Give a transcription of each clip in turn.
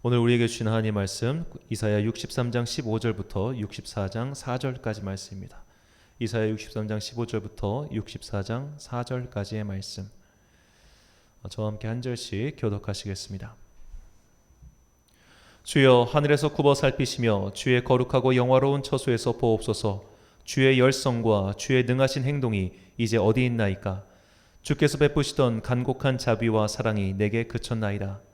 오늘 우리에게 주신 하나님 말씀 이사야 63장 15절부터 64장 4절까지 말씀입니다. 이사야 63장 15절부터 64장 4절까지의 말씀. 어, 저와 함께 한 절씩 교독하시겠습니다. 주여 하늘에서 굽어 살피시며 주의 거룩하고 영화로운 처소에서 보옵소서. 주의 열성과 주의 능하신 행동이 이제 어디 있나이까? 주께서 베푸시던 간곡한 자비와 사랑이 내게 그쳤나이다.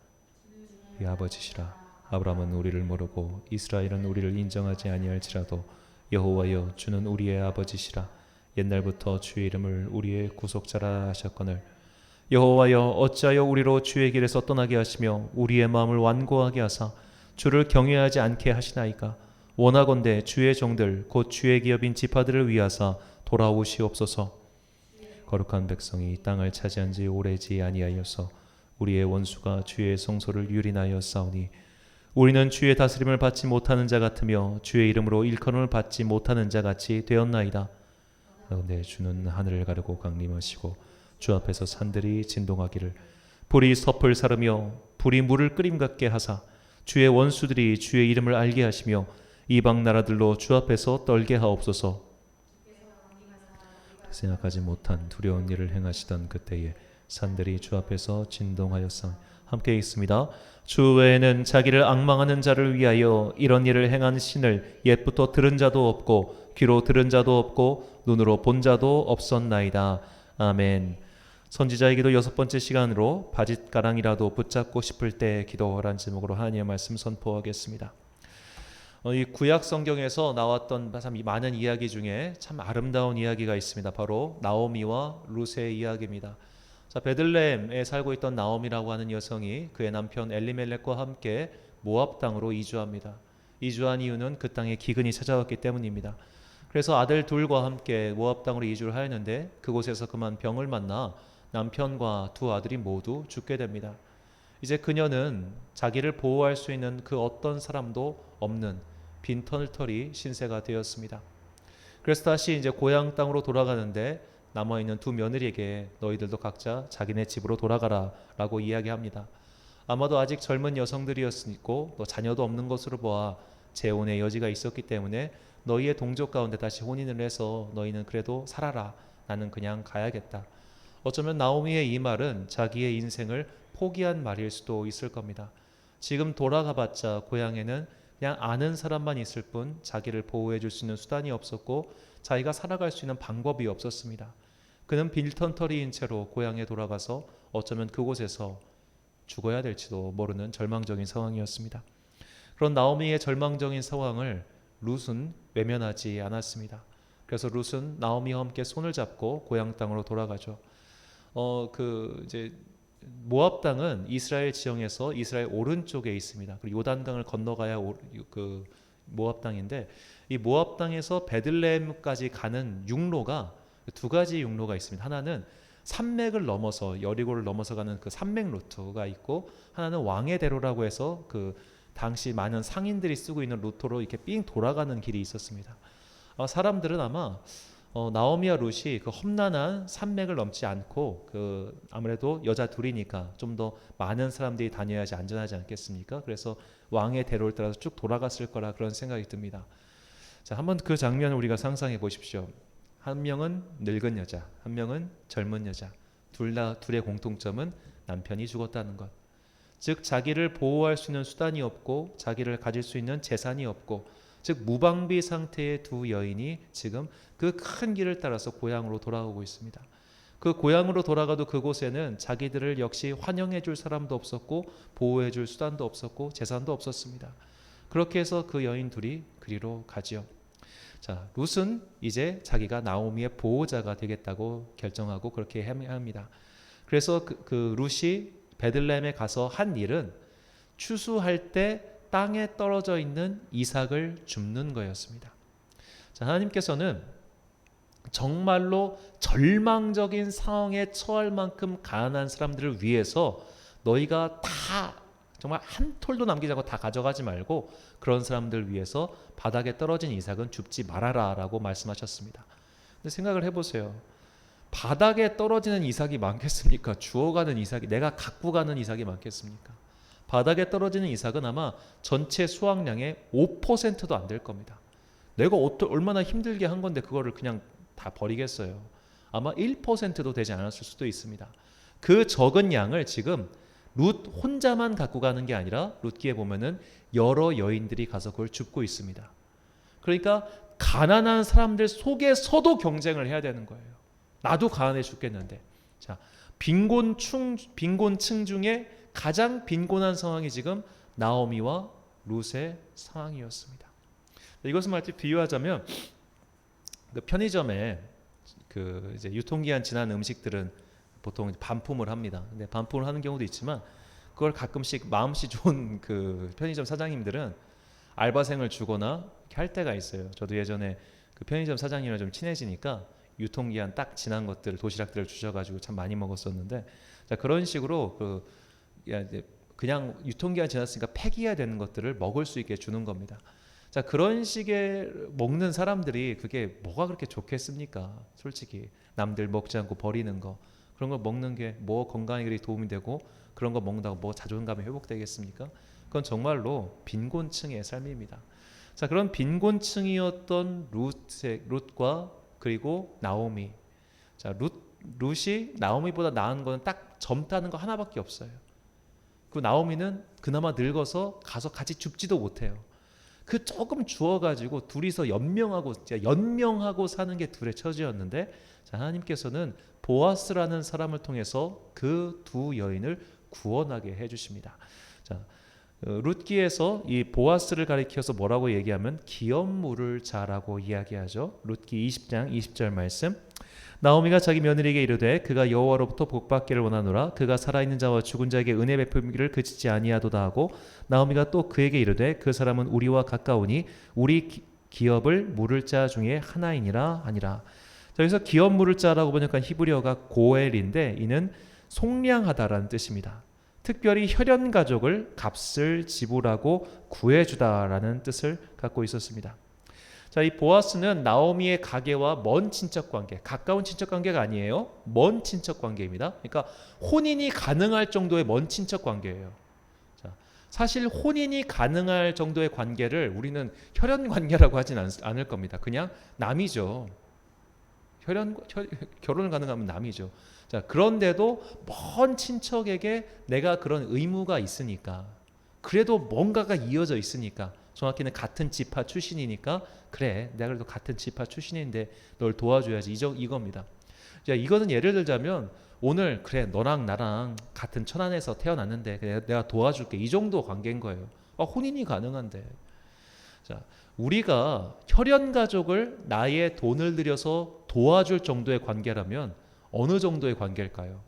이 아버지시라. 아브라함은 우리를 모르고 이스라엘은 우리를 인정하지 아니할지라도 여호와여 주는 우리의 아버지시라. 옛날부터 주의 이름을 우리의 구속자라 하셨거늘. 여호와여 어찌하여 우리로 주의 길에서 떠나게 하시며 우리의 마음을 완고하게 하사 주를 경외하지 않게 하시나이까? 원하건대 주의 종들 곧 주의 기업인 지파들을 위하사 돌아오시옵소서. 거룩한 백성이 이 땅을 차지한 지 오래지 아니하여서 우리의 원수가 주의 성소를 유린하여 싸우니 우리는 주의 다스림을 받지 못하는 자 같으며 주의 이름으로 일컬음을 받지 못하는 자 같이 되었나이다. 그런데 주는 하늘을 가르고 강림하시고 주 앞에서 산들이 진동하기를 불이 섭을 사르며 불이 물을 끓임 같게 하사 주의 원수들이 주의 이름을 알게 하시며 이방 나라들로 주 앞에서 떨게 하옵소서. 생각하지 못한 두려운 일을 행하시던 그때에 산들이 주 앞에서 진동하였사 함께 있습니다. 주 외에는 자기를 악망하는 자를 위하여 이런 일을 행한 신을 옛부터 들은 자도 없고 귀로 들은 자도 없고 눈으로 본 자도 없었나이다. 아멘. 선지자의 기도 여섯 번째 시간으로 바짓가랑이라도 붙잡고 싶을 때 기도하란 제목으로 하나님의 말씀 선포하겠습니다. 어, 이 구약 성경에서 나왔던 참 많은 이야기 중에 참 아름다운 이야기가 있습니다. 바로 나오미와 룻의 이야기입니다. 자, 베들레헴에 살고 있던 나오미라고 하는 여성이 그의 남편 엘리멜렉과 함께 모압 땅으로 이주합니다. 이주한 이유는 그 땅에 기근이 찾아왔기 때문입니다. 그래서 아들 둘과 함께 모압 땅으로 이주를 하였는데 그곳에서 그만 병을 만나 남편과 두 아들이 모두 죽게 됩니다. 이제 그녀는 자기를 보호할 수 있는 그 어떤 사람도 없는 빈털터리 신세가 되었습니다. 그래서 다시 이제 고향 땅으로 돌아가는데 남아 있는 두 며느리에게 너희들도 각자 자기네 집으로 돌아가라라고 이야기합니다. 아마도 아직 젊은 여성들이었으니까 또 자녀도 없는 것으로 보아 재혼의 여지가 있었기 때문에 너희의 동족 가운데 다시 혼인을 해서 너희는 그래도 살아라. 나는 그냥 가야겠다. 어쩌면 나오미의 이 말은 자기의 인생을 포기한 말일 수도 있을 겁니다. 지금 돌아가봤자 고향에는 그냥 아는 사람만 있을 뿐 자기를 보호해 줄 수 있는 수단이 없었고 자기가 살아갈 수 있는 방법이 없었습니다. 그는 빌턴터리인 채로 고향에 돌아가서 어쩌면 그곳에서 죽어야 될지도 모르는 절망적인 상황이었습니다. 그런 나오미의 절망적인 상황을 룻은 외면하지 않았습니다. 그래서 룻은 나오미와 함께 손을 잡고 고향 땅으로 돌아가죠. 어 그 이제 모압 땅은 이스라엘 지형에서 이스라엘 오른쪽에 있습니다. 그리고 요단 강을 건너가야 오, 그 모압 땅인데 이 모압 땅에서 베들레헴까지 가는 육로가 두 가지 육로가 있습니다. 하나는 산맥을 넘어서 여리고를 넘어서 가는 그 산맥 루트가 있고 하나는 왕의 대로라고 해서 그 당시 많은 상인들이 쓰고 있는 루트로 이렇게 삥 돌아가는 길이 있었습니다. 어, 사람들은 아마 어, 나오미와 룻이 그 험난한 산맥을 넘지 않고 그 아무래도 여자 둘이니까 좀 더 많은 사람들이 다녀야지 안전하지 않겠습니까? 그래서 왕의 대로를 따라서 쭉 돌아갔을 거라 그런 생각이 듭니다. 자, 한번 그 장면을 우리가 상상해 보십시오. 한 명은 늙은 여자, 한 명은 젊은 여자. 둘 다 둘의 공통점은 남편이 죽었다는 것. 즉 자기를 보호할 수 있는 수단이 없고 자기를 가질 수 있는 재산이 없고 즉 무방비 상태의 두 여인이 지금 그 큰 길을 따라서 고향으로 돌아오고 있습니다. 그 고향으로 돌아가도 그곳에는 자기들을 역시 환영해 줄 사람도 없었고 보호해 줄 수단도 없었고 재산도 없었습니다. 그렇게 해서 그 여인 둘이 그리로 가지요. 자, 룻은 이제 자기가 나오미의 보호자가 되겠다고 결정하고 그렇게 합니다. 그래서 그, 그 룻이 베들레헴에 가서 한 일은 추수할 때 땅에 떨어져 있는 이삭을 줍는 거였습니다. 자, 하나님께서는 정말로 절망적인 상황에 처할 만큼 가난한 사람들을 위해서 너희가 다 정말 한 톨도 남기지 않고 다 가져가지 말고 그런 사람들 위해서 바닥에 떨어진 이삭은 줍지 말아라라고 말씀하셨습니다. 근데 생각을 해보세요. 바닥에 떨어지는 이삭이 많겠습니까? 주워가는 이삭이 내가 갖고 가는 이삭이 많겠습니까? 바닥에 떨어지는 이삭은 아마 전체 수확량의 5%도 안 될 겁니다. 내가 얼마나 힘들게 한 건데 그거를 그냥 다 버리겠어요. 아마 1%도 되지 않았을 수도 있습니다. 그 적은 양을 지금 룻 혼자만 갖고 가는 게 아니라 룻기에 보면은 여러 여인들이 가서 그걸 줍고 있습니다. 그러니까 가난한 사람들 속에서도 경쟁을 해야 되는 거예요. 나도 가난해 죽겠는데. 자, 빈곤층 빈곤층 중에 가장 빈곤한 상황이 지금 나오미와 룻의 상황이었습니다. 이것을 마치 비유하자면 그 편의점에 그 이제 유통기한 지난 음식들은 보통 반품을 합니다. 근데 반품을 하는 경우도 있지만 그걸 가끔씩 마음씨 좋은 그 편의점 사장님들은 알바생을 주거나 할 때가 있어요. 저도 예전에 그 편의점 사장님이랑 좀 친해지니까 유통기한 딱 지난 것들 도시락들을 주셔가지고 참 많이 먹었었는데 자 그런 식으로 그 그냥 유통기한 지났으니까 폐기해야 되는 것들을 먹을 수 있게 주는 겁니다. 자 그런 식의 먹는 사람들이 그게 뭐가 그렇게 좋겠습니까? 솔직히 남들 먹지 않고 버리는 거 그런 걸 먹는 게 뭐 건강에 도움이 되고 그런 거 먹는다고 뭐 자존감이 회복되겠습니까? 그건 정말로 빈곤층의 삶입니다. 자 그런 빈곤층이었던 룻의 룻과 그리고 나오미. 자 룻, 룻이 나오미보다 나은 거는 딱 젊다는 거 하나밖에 없어요. 그 나오미는 그나마 늙어서 가서 같이 줍지도 못해요. 그 조금 주어가지고 둘이서 연명하고 연명하고 사는 게 둘의 처지였는데 자, 하나님께서는 보아스라는 사람을 통해서 그 두 여인을 구원하게 해주십니다. 자, 어, 룻기에서 이 보아스를 가리켜서 뭐라고 얘기하면 기업 물을 자라고 이야기하죠. 룻기 20장 20절 말씀. 나오미가 자기 며느리에게 이르되 그가 여호와로부터 복받기를 원하노라. 그가 살아있는 자와 죽은 자에게 은혜 베풀기를 그치지 아니하도다 하고 나오미가 또 그에게 이르되 그 사람은 우리와 가까우니 우리 기- 기업을 물을 자 중에 하나이니라 하니라. 자, 여기서 기업 물을 자라고 번역한 히브리어가 고엘인데 이는 속량하다라는 뜻입니다. 특별히 혈연 가족을 값을 지불하고 구해주다라는 뜻을 갖고 있었습니다 자, 이 보아스는 나오미의 가게와 먼 친척 관계, 가까운 친척 관계가 아니에요. 먼 친척 관계입니다. 그러니까 혼인이 가능할 정도의 먼 친척 관계예요. 자, 사실 혼인이 가능할 정도의 관계를 우리는 혈연 관계라고 하진 않, 않을 겁니다. 그냥 남이죠. 혈연 혈, 결혼을 가능하면 남이죠. 자, 그런데도 먼 친척에게 내가 그런 의무가 있으니까 그래도 뭔가가 이어져 있으니까 정확히는 같은 지파 출신이니까 그래 내가 그래도 같은 지파 출신인데 널 도와줘야지 이저 이겁니다. 자 이거는 예를 들자면 오늘 그래 너랑 나랑 같은 천안에서 태어났는데 그래, 내가 도와줄게 이 정도 관계인 거예요. 아, 혼인이 가능한데. 자 우리가 혈연 가족을 나의 돈을 들여서 도와줄 정도의 관계라면 어느 정도의 관계일까요?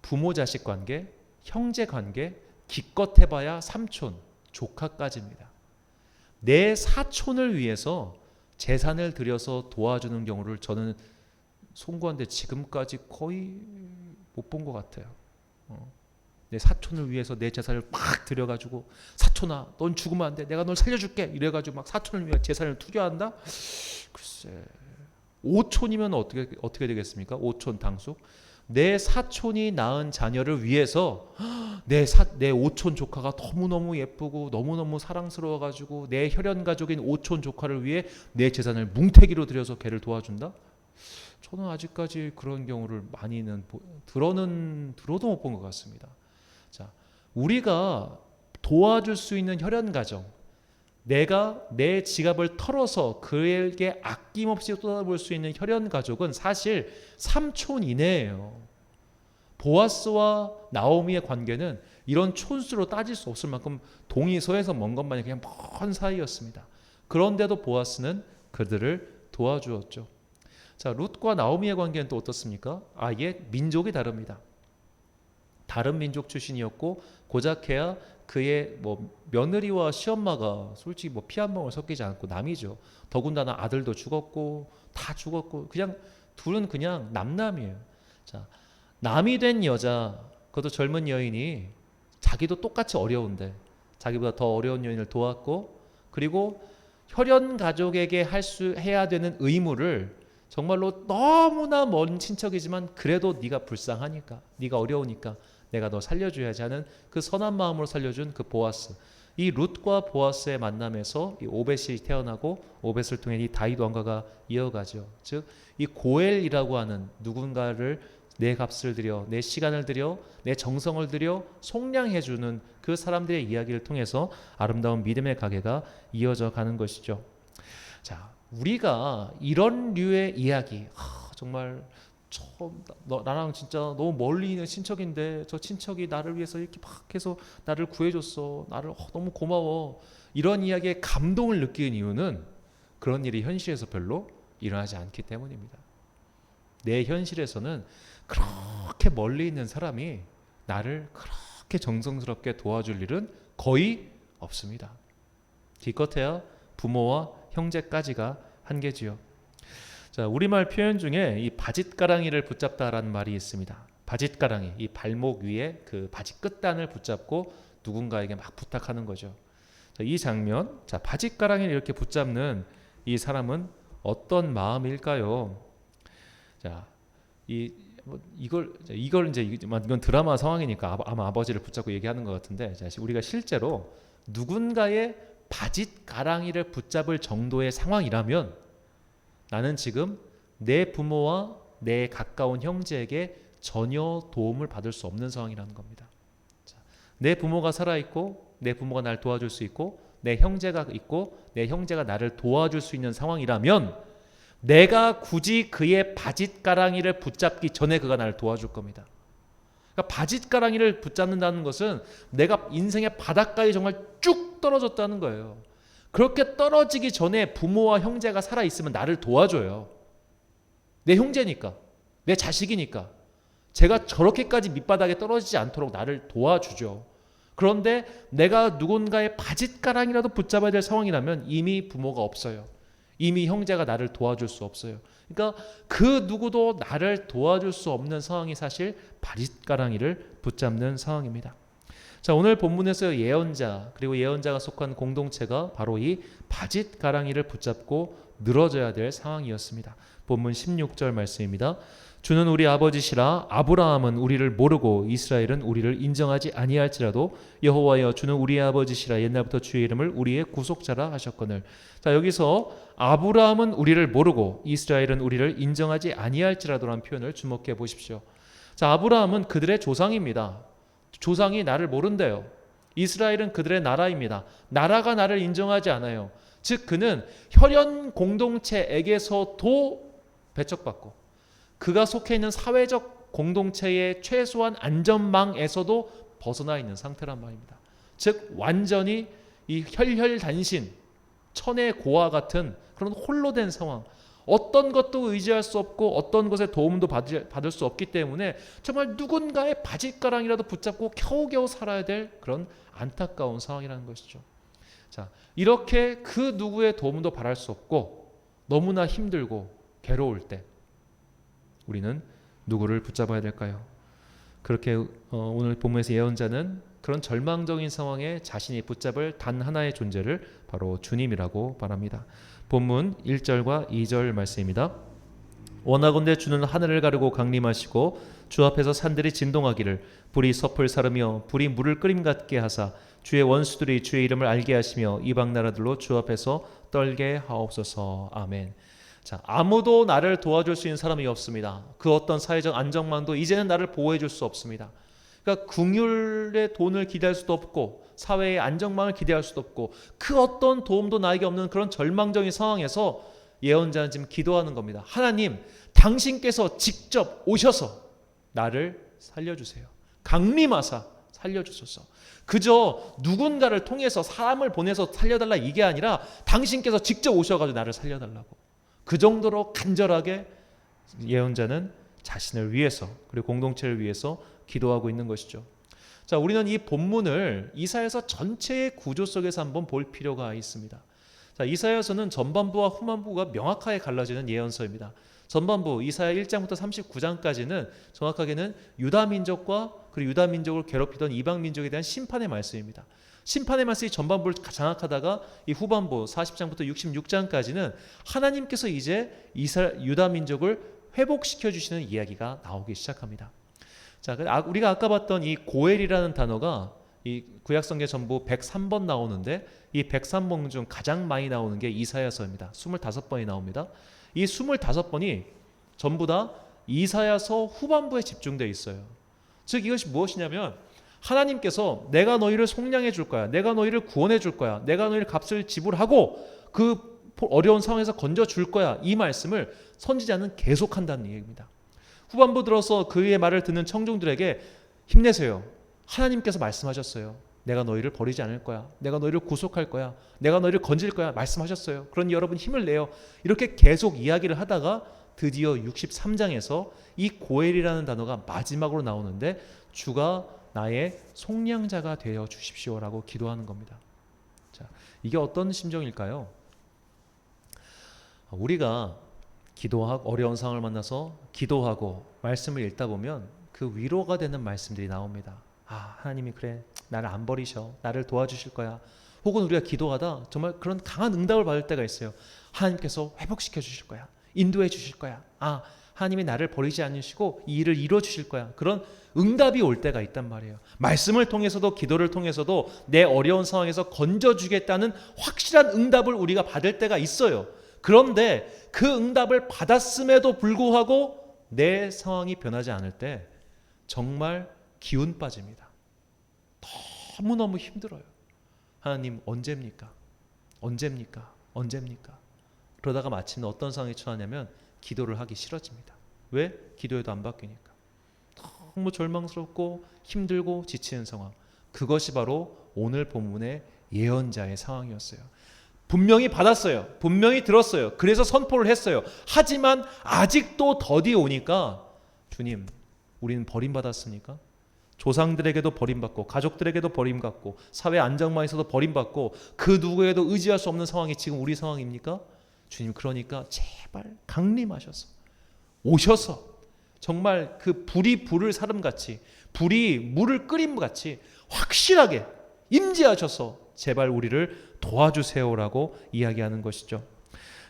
부모 자식 관계, 형제 관계, 기껏 해봐야 삼촌, 조카까지입니다. 내 사촌을 위해서 재산을 들여서 도와주는 경우를 저는 송구한데 지금까지 거의 못 본 것 같아요. 어. 내 사촌을 위해서 내 재산을 막 들여가지고 사촌아, 넌 죽으면 안 돼. 내가 널 살려줄게. 이래가지고 막 사촌을 위해 재산을 투자한다. 글쎄, 오촌이면 어떻게 어떻게 되겠습니까? 오촌 당숙. 내 사촌이 낳은 자녀를 위해서 내, 사, 내 오촌 조카가 너무너무 예쁘고 너무너무 사랑스러워가지고 내 혈연 가족인 오촌 조카를 위해 내 재산을 뭉태기로 들여서 걔를 도와준다? 저는 아직까지 그런 경우를 많이는 보- 들어는 들어도 못 본 것 같습니다. 자, 우리가 도와줄 수 있는 혈연 가정, 내가 내 지갑을 털어서 그에게 아낌없이 쏟아볼 수 있는 혈연 가족은 사실 삼촌 이내예요. 보아스와 나오미의 관계는 이런 촌수로 따질 수 없을 만큼 동이서에서 먼 것만이 그냥 먼 사이였습니다. 그런데도 보아스는 그들을 도와주었죠. 자, 룻과 나오미의 관계는 또 어떻습니까? 아예 민족이 다릅니다. 다른 민족 출신이었고 고작해야 그의 뭐 며느리와 시엄마가 솔직히 뭐 피 한 방울 섞이지 않고 남이죠. 더군다나 아들도 죽었고 다 죽었고 그냥 둘은 그냥 남남이에요. 자, 남이 된 여자, 그것도 젊은 여인이 자기도 똑같이 어려운데 자기보다 더 어려운 여인을 도왔고 그리고 혈연 가족에게 할 수 해야 되는 의무를 정말로 너무나 먼 친척이지만 그래도 네가 불쌍하니까 네가 어려우니까 내가 너 살려줘야지 하는 그 선한 마음으로 살려준 그 보아스. 이 룻과 보아스의 만남에서 이 오벳이 태어나고 오벳을 통해 이 다윗 왕가가 이어가죠. 즉 이 고엘이라고 하는 누군가를 내 값을 들여 내 시간을 들여 내 정성을 들여 속량해 주는 그 사람들의 이야기를 통해서 아름다운 믿음의 가게가 이어져 가는 것이죠. 자, 우리가 이런 류의 이야기 하, 정말 처음 너, 나랑 진짜 너무 멀리 있는 친척인데 저 친척이 나를 위해서 이렇게 막 해서 나를 구해줬어 나를 어, 너무 고마워 이런 이야기에 감동을 느끼는 이유는 그런 일이 현실에서 별로 일어나지 않기 때문입니다. 내 현실에서는 그렇게 멀리 있는 사람이 나를 그렇게 정성스럽게 도와줄 일은 거의 없습니다. 기껏해야 부모와 형제까지가 한계지요. 자, 우리말 표현 중에 이 바짓가랑이를 붙잡다라는 말이 있습니다. 바짓가랑이, 이 발목 위에 그 바지 끝단을 붙잡고 누군가에게 막 부탁하는 거죠. 자, 이 장면, 자, 바짓가랑이를 이렇게 붙잡는 이 사람은 어떤 마음일까요? 자, 이 뭐, 이걸 이걸 이제 이건 드라마 상황이니까 아마 아버지를 붙잡고 얘기하는 것 같은데 자, 우리가 실제로 누군가의 바짓 가랑이를 붙잡을 정도의 상황이라면 나는 지금 내 부모와 내 가까운 형제에게 전혀 도움을 받을 수 없는 상황이라는 겁니다. 자, 내 부모가 살아 있고 내 부모가 날 도와줄 수 있고 내 형제가 있고 내 형제가 나를 도와줄 수 있는 상황이라면 내가 굳이 그의 바짓가랑이를 붙잡기 전에 그가 나를 도와줄 겁니다. 그러니까 바짓가랑이를 붙잡는다는 것은 내가 인생의 바닷가에 정말 쭉 떨어졌다는 거예요. 그렇게 떨어지기 전에 부모와 형제가 살아 있으면 나를 도와줘요. 내 형제니까, 내 자식이니까. 제가 저렇게까지 밑바닥에 떨어지지 않도록 나를 도와주죠. 그런데 내가 누군가의 바짓가랑이라도 붙잡아야 될 상황이라면 이미 부모가 없어요. 이미 형제가 나를 도와줄 수 없어요. 그러니까 그 누구도 나를 도와줄 수 없는 상황이 사실 바짓가랑이를 붙잡는 상황입니다. 자, 오늘 본문에서 예언자 그리고 예언자가 속한 공동체가 바로 이 바짓 가랑이를 붙잡고 늘어져야 될 상황이었습니다. 본문 16절 말씀입니다. 주는 우리 아버지시라 아브라함은 우리를 모르고 이스라엘은 우리를 인정하지 아니할지라도 여호와여 주는 우리 아버지시라 옛날부터 주의 이름을 우리의 구속자라 하셨거늘 자 여기서 아브라함은 우리를 모르고 이스라엘은 우리를 인정하지 아니할지라도라는 표현을 주목해 보십시오 자 아브라함은 그들의 조상입니다 조상이 나를 모른대요 이스라엘은 그들의 나라입니다 나라가 나를 인정하지 않아요 즉 그는 혈연 공동체에게서도 배척받고 그가 속해 있는 사회적 공동체의 최소한 안전망에서도 벗어나 있는 상태란 말입니다. 즉 완전히 이 혈혈단신 천의 고와 같은 그런 홀로 된 상황. 어떤 것도 의지할 수 없고 어떤 것의 도움도 받을, 받을 수 없기 때문에 정말 누군가의 바짓가랑이라도 붙잡고 겨우겨우 살아야 될 그런 안타까운 상황이라는 것이죠. 자, 이렇게 그 누구의 도움도 바랄 수 없고 너무나 힘들고 괴로울 때 우리는 누구를 붙잡아야 될까요? 그렇게 어, 오늘 본문에서 예언자는 그런 절망적인 상황에 자신이 붙잡을 단 하나의 존재를 바로 주님이라고 말합니다. 본문 1절과 2절 말씀입니다. 원하건대 주는 하늘을 가르고 강림하시고 주 앞에서 산들이 진동하기를 불이 섭을 사르며 불이 물을 끓임 같게 하사 주의 원수들이 주의 이름을 알게 하시며 이방 나라들로 주 앞에서 떨게 하옵소서. 아멘. 자, 아무도 나를 도와줄 수 있는 사람이 없습니다. 그 어떤 사회적 안정망도 이제는 나를 보호해 줄 수 없습니다. 그러니까 궁율의 돈을 기대할 수도 없고 사회의 안정망을 기대할 수도 없고 그 어떤 도움도 나에게 없는 그런 절망적인 상황에서 예언자는 지금 기도하는 겁니다. 하나님, 당신께서 직접 오셔서 나를 살려주세요. 강림하사 살려주소서. 그저 누군가를 통해서 사람을 보내서 살려달라 이게 아니라 당신께서 직접 오셔가지고 나를 살려달라고. 그 정도로 간절하게 예언자는 자신을 위해서 그리고 공동체를 위해서 기도하고 있는 것이죠. 자, 우리는 이 본문을 이사야서 전체의 구조 속에서 한번 볼 필요가 있습니다. 자, 이사야서는 전반부와 후반부가 명확하게 갈라지는 예언서입니다. 전반부 이사야 1장부터 39장까지는 정확하게는 유다 민족과 그리고 유다 민족을 괴롭히던 이방 민족에 대한 심판의 말씀입니다. 심판의 말씀이 전반부를 장악하다가 이 후반부 40장부터 66장까지는 하나님께서 이제 이스라엘 유다 민족을 회복시켜 주시는 이야기가 나오기 시작합니다. 자, 그 아- 우리가 아까 봤던 이 고엘이라는 단어가 이 구약성경 전부 103번 나오는데 이 103번 중 가장 많이 나오는 게 이사야서입니다. 25번이 나옵니다. 이 25번이 전부 다 이사야서 후반부에 집중되어 있어요. 즉 이것이 무엇이냐면 하나님께서 내가 너희를 속량해 줄 거야. 내가 너희를 구원해 줄 거야. 내가 너희를 값을 지불하고 그 어려운 상황에서 건져 줄 거야. 이 말씀을 선지자는 계속한다는 얘기입니다. 후반부 들어서 그의 말을 듣는 청중들에게 힘내세요. 하나님께서 말씀하셨어요. 내가 너희를 버리지 않을 거야. 내가 너희를 구속할 거야. 내가 너희를 건질 거야. 말씀하셨어요. 그러니 여러분 힘을 내요. 이렇게 계속 이야기를 하다가 드디어 63장에서 이 고엘이라는 단어가 마지막으로 나오는데 주가 나의 속량자가 되어 주십시오라고 기도하는 겁니다. 자, 이게 어떤 심정일까요? 우리가 기도하고 어려운 상황을 만나서 기도하고 말씀을 읽다 보면 그 위로가 되는 말씀들이 나옵니다. 아, 하나님이 그래. 나를 안 버리셔. 나를 도와주실 거야. 혹은 우리가 기도하다 정말 그런 강한 응답을 받을 때가 있어요. 하나님께서 회복시켜 주실 거야. 인도해 주실 거야. 아, 하나님이 나를 버리지 않으시고 이 일을 이루어 주실 거야. 그런 응답이 올 때가 있단 말이에요. 말씀을 통해서도 기도를 통해서도 내 어려운 상황에서 건져 주겠다는 확실한 응답을 우리가 받을 때가 있어요. 그런데 그 응답을 받았음에도 불구하고 내 상황이 변하지 않을 때 정말 기운 빠집니다. 너무너무 힘들어요. 하나님 언제입니까? 언제입니까? 언제입니까? 그러다가 마침내 어떤 상황에 처하냐면 기도를 하기 싫어집니다. 왜? 기도해도 안 바뀌니까. 너무 절망스럽고 힘들고 지치는 상황. 그것이 바로 오늘 본문의 예언자의 상황이었어요. 분명히 받았어요. 분명히 들었어요. 그래서 선포를 했어요. 하지만 아직도 더디 오니까 주님, 우리는 버림받았습니까? 조상들에게도 버림받고 가족들에게도 버림받고 사회 안정망에서도 버림받고 그 누구에도 의지할 수 없는 상황이 지금 우리 상황입니까? 주님 그러니까 제발 강림하셔서 오셔서 정말 그 불이 불을 사름같이 불이 물을 끓임같이 확실하게 임재하셔서 제발 우리를 도와주세요라고 이야기하는 것이죠.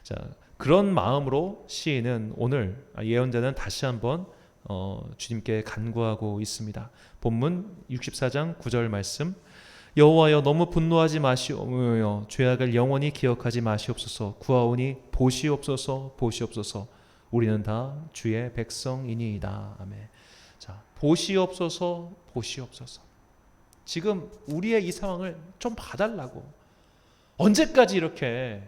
자 그런 마음으로 시인은 오늘 예언자는 다시 한번 어, 주님께 간구하고 있습니다. 본문 64장 9절 말씀. 여호와여 너무 분노하지 마시오며 죄악을 영원히 기억하지 마시옵소서. 구하오니 보시옵소서 보시옵소서. 우리는 다 주의 백성이니이다. 아멘. 자 보시옵소서 보시옵소서. 지금 우리의 이 상황을 좀 봐달라고 언제까지 이렇게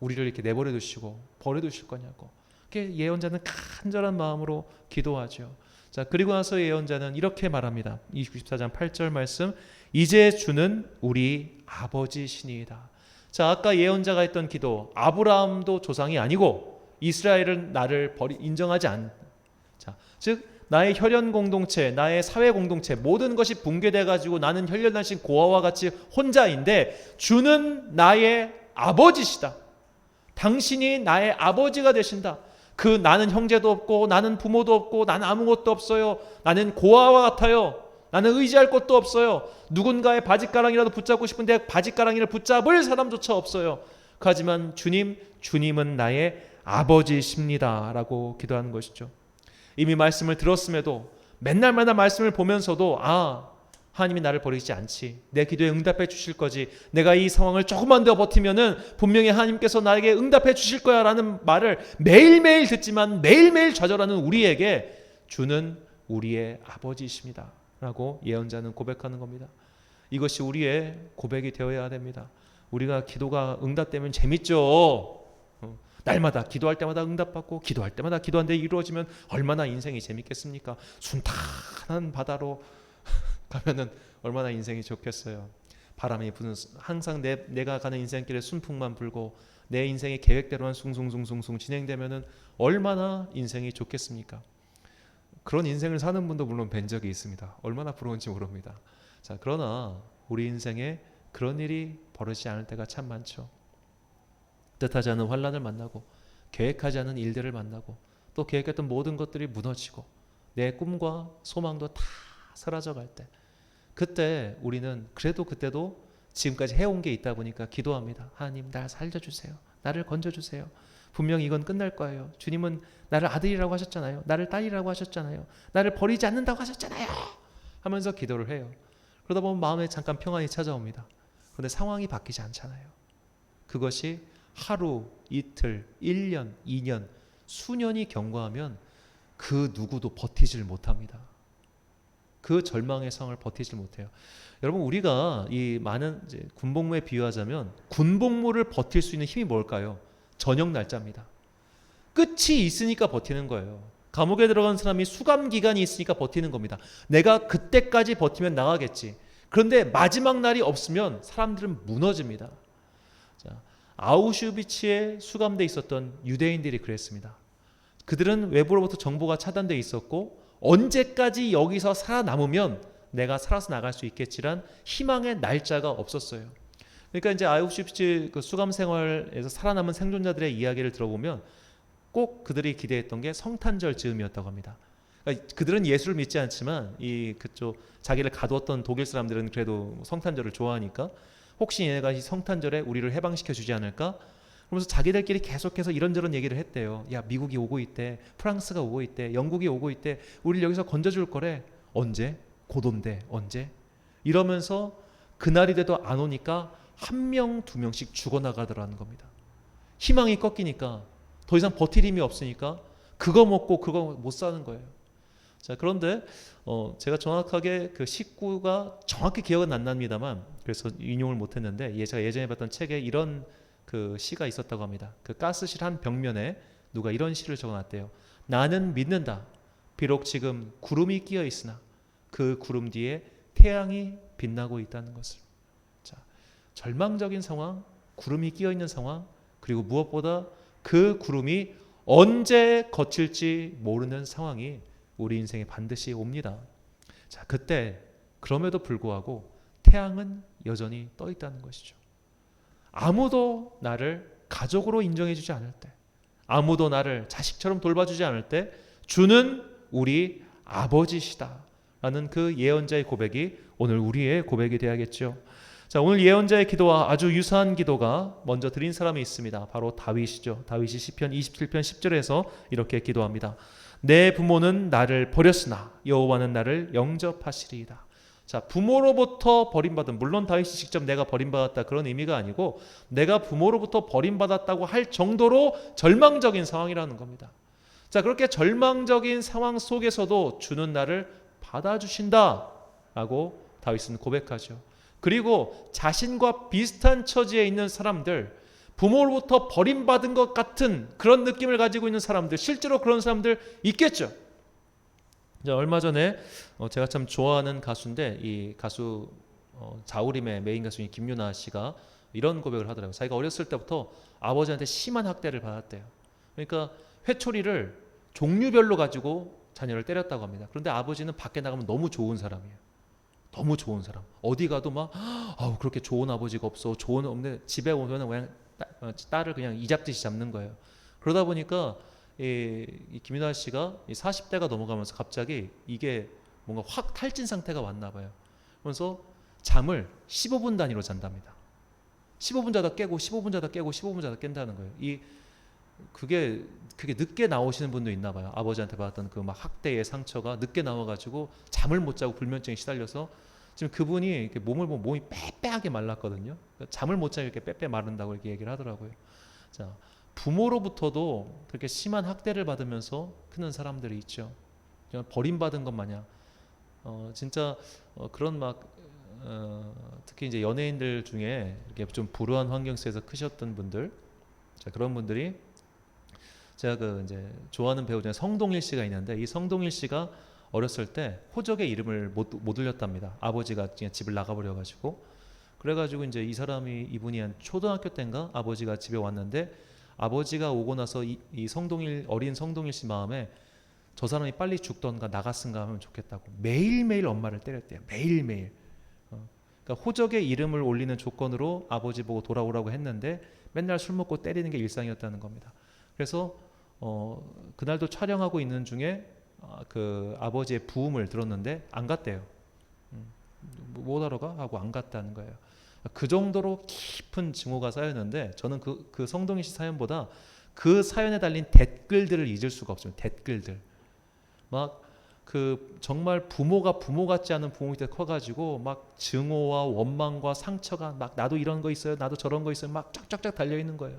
우리를 이렇게 내버려 두시고 버려 두실 거냐고 예언자는 간절한 마음으로 기도하죠 자 그리고 나서 예언자는 이렇게 말합니다 24장 8절 말씀 이제 주는 우리 아버지시니이다. 자, 아까 예언자가 했던 기도, 아브라함도 조상이 아니고 이스라엘은 나를 버리 인정하지 않. 자, 즉 나의 혈연 공동체, 나의 사회 공동체 모든 것이 붕괴돼 가지고 나는 혈연하신 고아와 같이 혼자인데 주는 나의 아버지시다. 당신이 나의 아버지가 되신다. 그 나는 형제도 없고 나는 부모도 없고 나는 아무것도 없어요. 나는 고아와 같아요. 나는 의지할 곳도 없어요. 누군가의 바지가랑이라도 붙잡고 싶은데 바지가랑이를 붙잡을 사람조차 없어요. 하지만 주님, 주님은 나의 아버지십니다라고 기도하는 것이죠. 이미 말씀을 들었음에도 맨날 맨날 말씀을 보면서도 아 하나님이 나를 버리지 않지. 내 기도에 응답해 주실 거지. 내가 이 상황을 조금만 더 버티면은 분명히 하나님께서 나에게 응답해 주실 거야라는 말을 매일매일 듣지만 매일매일 좌절하는 우리에게 주는 우리의 아버지이십니다. 라고 예언자는 고백하는 겁니다. 이것이 우리의 고백이 되어야 됩니다. 우리가 기도가 응답되면 재밌죠. 어, 날마다 기도할 때마다 응답받고 기도할 때마다 기도한 데 이루어지면 얼마나 인생이 재밌겠습니까? 순탄한 바다로 가면은 얼마나 인생이 좋겠어요. 바람이 부는 항상 내, 내가 가는 인생길에 순풍만 불고 내 인생의 계획대로만 숭숭숭숭숭 진행되면은 얼마나 인생이 좋겠습니까? 그런 인생을 사는 분도 물론 뵌 적이 있습니다. 얼마나 부러운지 모릅니다. 자, 그러나 우리 인생에 그런 일이 벌어지지 않을 때가 참 많죠. 뜻하지 않은 환란을 만나고 계획하지 않은 일들을 만나고 또 계획했던 모든 것들이 무너지고 내 꿈과 소망도 다 사라져 갈 때. 그때 우리는 그래도 그때도 지금까지 해온 게 있다 보니까 기도합니다. 하나님 날 살려주세요. 나를 건져주세요. 분명히 이건 끝날 거예요. 주님은 나를 아들이라고 하셨잖아요. 나를 딸이라고 하셨잖아요. 나를 버리지 않는다고 하셨잖아요. 하면서 기도를 해요. 그러다 보면 마음에 잠깐 평안이 찾아옵니다. 그런데 상황이 바뀌지 않잖아요. 그것이 하루, 이틀, 1년, 2년, 수년이 경과하면 그 누구도 버티질 못합니다. 그 절망의 상을 버티질 못해요. 여러분 우리가 이 많은 군복무에 비유하자면 군복무를 버틸 수 있는 힘이 뭘까요? 저녁 날짜입니다. 끝이 있으니까 버티는 거예요. 감옥에 들어간 사람이 수감 기간이 있으니까 버티는 겁니다. 내가 그때까지 버티면 나가겠지. 그런데 마지막 날이 없으면 사람들은 무너집니다. 자, 아우슈비츠에 수감돼 있었던 유대인들이 그랬습니다. 그들은 외부로부터 정보가 차단돼 있었고 언제까지 여기서 살아남으면 내가 살아서 나갈 수 있겠지란 희망의 날짜가 없었어요. 그러니까 이제 아우슈비츠 그 수감 생활에서 살아남은 생존자들의 이야기를 들어보면 꼭 그들이 기대했던 게 성탄절 즈음이었다고 합니다. 그러니까 그들은 예수를 믿지 않지만 이 그쪽 자기를 가두었던 독일 사람들은 그래도 성탄절을 좋아하니까 혹시 얘네가 이 성탄절에 우리를 해방시켜 주지 않을까? 그러면서 자기들끼리 계속해서 이런저런 얘기를 했대요. 야 미국이 오고 있대, 프랑스가 오고 있대, 영국이 오고 있대. 우리를 여기서 건져줄 거래. 언제? 고돈데 언제? 이러면서 그날이 돼도 안 오니까 한 명 두 명씩 죽어나가더라는 겁니다. 희망이 꺾이니까 더 이상 버틸 힘이 없으니까 그거 먹고 그거 못 사는 거예요. 자 그런데 어, 제가 정확하게 그 식구가 정확히 기억은 안 납니다만 그래서 인용을 못했는데 예, 제가 예전에 봤던 책에 이런 그 시가 있었다고 합니다. 그 가스실 한 벽면에 누가 이런 시를 적어놨대요. 나는 믿는다. 비록 지금 구름이 끼어 있으나 그 구름 뒤에 태양이 빛나고 있다는 것을. 자, 절망적인 상황, 구름이 끼어 있는 상황, 그리고 무엇보다 그 구름이 언제 거칠지 모르는 상황이 우리 인생에 반드시 옵니다. 자, 그때 그럼에도 불구하고 태양은 여전히 떠 있다는 것이죠. 아무도 나를 가족으로 인정해 주지 않을 때, 아무도 나를 자식처럼 돌봐주지 않을 때, 주는 우리 아버지시다. 라는 그 예언자의 고백이 오늘 우리의 고백이 되야겠죠. 자, 오늘 예언자의 기도와 아주 유사한 기도가 먼저 드린 사람이 있습니다. 바로 다윗이죠. 다윗이 시편 27편 10절에서 이렇게 기도합니다. 내 부모는 나를 버렸으나 여호와는 나를 영접하시리이다. 자, 부모로부터 버림받은 물론 다윗이 직접 내가 버림받았다 그런 의미가 아니고 내가 부모로부터 버림받았다고 할 정도로 절망적인 상황이라는 겁니다. 자, 그렇게 절망적인 상황 속에서도 주는 나를 받아 주신다라고 다윗은 고백하죠. 그리고 자신과 비슷한 처지에 있는 사람들, 부모로부터 버림받은 것 같은 그런 느낌을 가지고 있는 사람들, 실제로 그런 사람들 있겠죠. 자, 얼마 전에 어, 제가 참 좋아하는 가수인데 이 가수 어, 자우림의 메인 가수인 김유나 씨가 이런 고백을 하더라고요. 자기가 어렸을 때부터 아버지한테 심한 학대를 받았대요. 그러니까 회초리를 종류별로 가지고 자녀를 때렸다고 합니다. 그런데 아버지는 밖에 나가면 너무 좋은 사람이에요. 너무 좋은 사람. 어디 가도 막 아우 그렇게 좋은 아버지가 없어. 좋은 없는데 집에 오면 그냥 딸을 그냥 이잡듯이 잡는 거예요. 그러다 보니까 이, 이 김윤아 씨가 이 40대가 넘어가면서 갑자기 이게 뭔가 확 탈진 상태가 왔나 봐요. 그래서 잠을 15분 단위로 잔답니다. 15분 자다 깨고 15분 자다 깨고 15분 자다 깬다는 거예요. 이 그게 그게 늦게 나오시는 분도 있나 봐요. 아버지한테 받았던 그 막 학대의 상처가 늦게 나와 가지고 잠을 못 자고 불면증에 시달려서 지금 그분이 이렇게 몸을 보면 몸이 빼빼하게 말랐거든요. 그러니까 잠을 못 자고 이렇게 빼빼 마른다고 이렇게 얘기를 하더라고요. 자 부모로부터도 그렇게 심한 학대를 받으면서 크는 사람들이 있죠. 버림받은 것 마냥 어, 진짜 어, 그런 막 어, 특히 이제 연예인들 중에 이렇게 좀 불우한 환경 속에서 크셨던 분들, 자 그런 분들이 제가 그 이제 좋아하는 배우 중에 성동일 씨가 있는데 이 성동일 씨가 어렸을 때 호적의 이름을 못, 못 올렸답니다. 아버지가 그냥 집을 나가버려 가지고 그래가지고 이제 이 사람이 이분이 한 초등학교 때인가 아버지가 집에 왔는데 아버지가 오고 나서 이, 이 성동일 어린 성동일 씨 마음에 저 사람이 빨리 죽던가 나갔은가 하면 좋겠다고 매일매일 엄마를 때렸대요. 매일매일. 어, 그러니까 호적의 이름을 올리는 조건으로 아버지 보고 돌아오라고 했는데 맨날 술 먹고 때리는 게 일상이었다는 겁니다. 그래서 어, 그날도 촬영하고 있는 중에 아, 그 아버지의 부음을 들었는데 안 갔대요. 음, 못 하러 가 하고 안 갔다는 거예요. 그 정도로 깊은 증오가 쌓였는데 저는 그, 그 성동희 씨 사연보다 그 사연에 달린 댓글들을 잊을 수가 없습니다. 댓글들. 막 그 정말 부모가 부모 같지 않은 부모이 때 커가지고 막 증오와 원망과 상처가 막 나도 이런 거 있어요, 나도 저런 거 있어요, 막 쫙쫙쫙 달려 있는 거예요.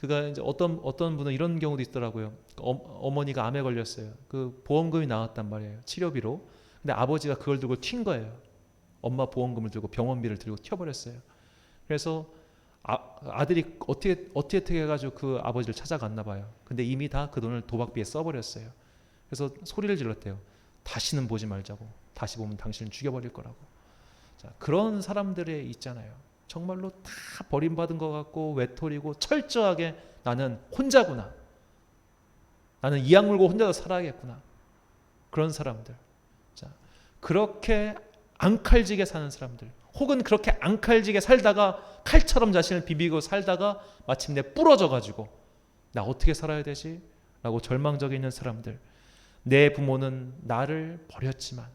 그가 이제 어떤 어떤 분은 이런 경우도 있더라고요. 어, 어머니가 암에 걸렸어요. 그 보험금이 나왔단 말이에요. 치료비로. 근데 아버지가 그걸 들고 튄 거예요. 엄마 보험금을 들고 병원비를 들고 튀어버렸어요. 그래서 아, 아들이 어떻게 어떻게 어떻게 해가지고 그 아버지를 찾아갔나 봐요. 근데 이미 다 그 돈을 도박비에 써버렸어요. 그래서 소리를 질렀대요. 다시는 보지 말자고. 다시 보면 당신을 죽여버릴 거라고. 자 그런 사람들이 있잖아요. 정말로 다 버림받은 것 같고 외톨이고 철저하게 나는 혼자구나. 나는 이악 물고 혼자서 살아야겠구나. 그런 사람들. 자 그렇게 앙칼지게 사는 사람들. 혹은 그렇게 앙칼지게 살다가 칼처럼 자신을 비비고 살다가 마침내 부러져 가지고 나 어떻게 살아야 되지? 라고 절망적에 있는 사람들. 내 부모는 나를 버렸지만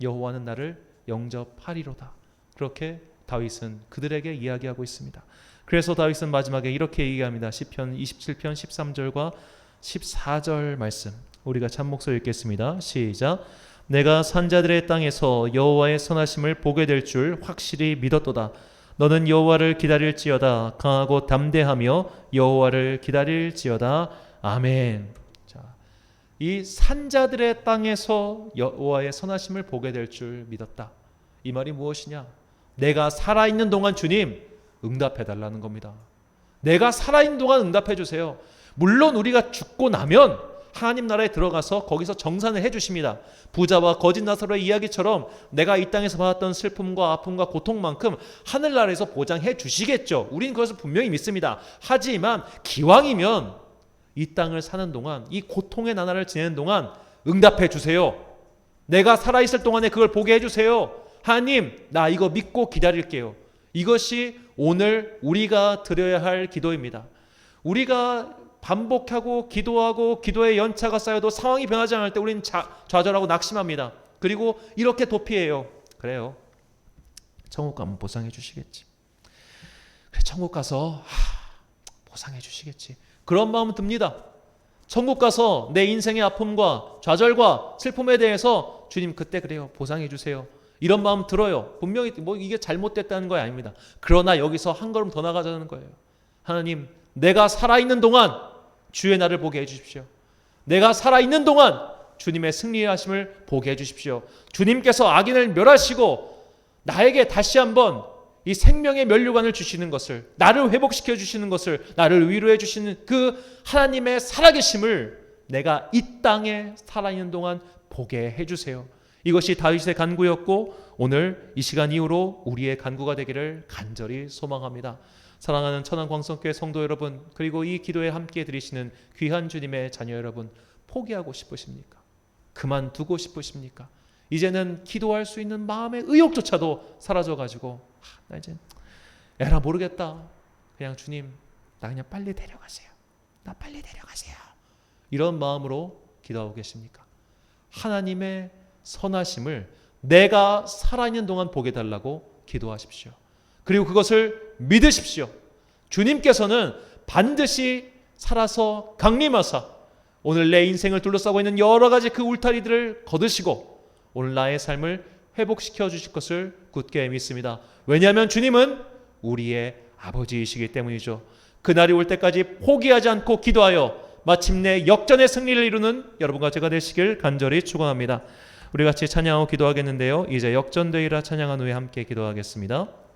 여호와는 나를 영접하리로다. 그렇게 다윗은 그들에게 이야기하고 있습니다. 그래서 다윗은 마지막에 이렇게 얘기합니다. 시편 27편 13절과 14절 말씀. 우리가 참목소 읽겠습니다. 시작. 내가 산자들의 땅에서 여호와의 선하심을 보게 될 줄 확실히 믿었도다. 너는 여호와를 기다릴지어다. 강하고 담대하며 여호와를 기다릴지어다. 아멘. 자, 이 산자들의 땅에서 여호와의 선하심을 보게 될 줄 믿었다. 이 말이 무엇이냐? 내가 살아있는 동안 주님 응답해 달라는 겁니다. 내가 살아있는 동안 응답해 주세요. 물론 우리가 죽고 나면 하나님 나라에 들어가서 거기서 정산을 해 주십니다. 부자와 거짓 나사로의 이야기처럼 내가 이 땅에서 받았던 슬픔과 아픔과 고통만큼 하늘나라에서 보장해 주시겠죠. 우린 그것을 분명히 믿습니다. 하지만 기왕이면 이 땅을 사는 동안 이 고통의 나날을 지내는 동안 응답해 주세요. 내가 살아 있을 동안에 그걸 보게 해 주세요. 하나님, 나 이거 믿고 기다릴게요. 이것이 오늘 우리가 드려야 할 기도입니다. 우리가 반복하고 기도하고 기도의 연차가 쌓여도 상황이 변하지 않을 때 우리는 자, 좌절하고 낙심합니다. 그리고 이렇게 도피해요. 그래요. 천국 가면 보상해 주시겠지. 그래, 천국 가서 하, 보상해 주시겠지. 그런 마음 듭니다. 천국 가서 내 인생의 아픔과 좌절과 슬픔에 대해서 주님 그때 그래요. 보상해 주세요. 이런 마음 들어요. 분명히 뭐 이게 잘못됐다는 거 아닙니다. 그러나 여기서 한 걸음 더 나가자는 거예요. 하나님, 내가 살아있는 동안 주의 나를 보게 해주십시오. 내가 살아있는 동안 주님의 승리하심을 보게 해주십시오. 주님께서 악인을 멸하시고 나에게 다시 한번 이 생명의 면류관을 주시는 것을 나를 회복시켜 주시는 것을 나를 위로해 주시는 그 하나님의 살아계심을 내가 이 땅에 살아있는 동안 보게 해주세요. 이것이 다윗의 간구였고 오늘 이 시간 이후로 우리의 간구가 되기를 간절히 소망합니다. 사랑하는 천안 광성교회 성도 여러분 그리고 이 기도에 함께 드리시는 귀한 주님의 자녀 여러분 포기하고 싶으십니까? 그만두고 싶으십니까? 이제는 기도할 수 있는 마음의 의욕조차도 사라져 가지고 나 이제 에라 모르겠다. 그냥 주님 나 그냥 빨리 데려가세요. 나 빨리 데려가세요. 이런 마음으로 기도하고 계십니까? 하나님의 선하심을 내가 살아있는 동안 보게 달라고 기도하십시오. 그리고 그것을 믿으십시오. 주님께서는 반드시 살아서 강림하사 오늘 내 인생을 둘러싸고 있는 여러 가지 그 울타리들을 거두시고 오늘 나의 삶을 회복시켜 주실 것을 굳게 믿습니다. 왜냐하면 주님은 우리의 아버지이시기 때문이죠. 그날이 올 때까지 포기하지 않고 기도하여 마침내 역전의 승리를 이루는 여러분과 제가 되시길 간절히 축원합니다. 우리 같이 찬양하고 기도하겠는데요. 이제 역전되리라 찬양한 후에 함께 기도하겠습니다.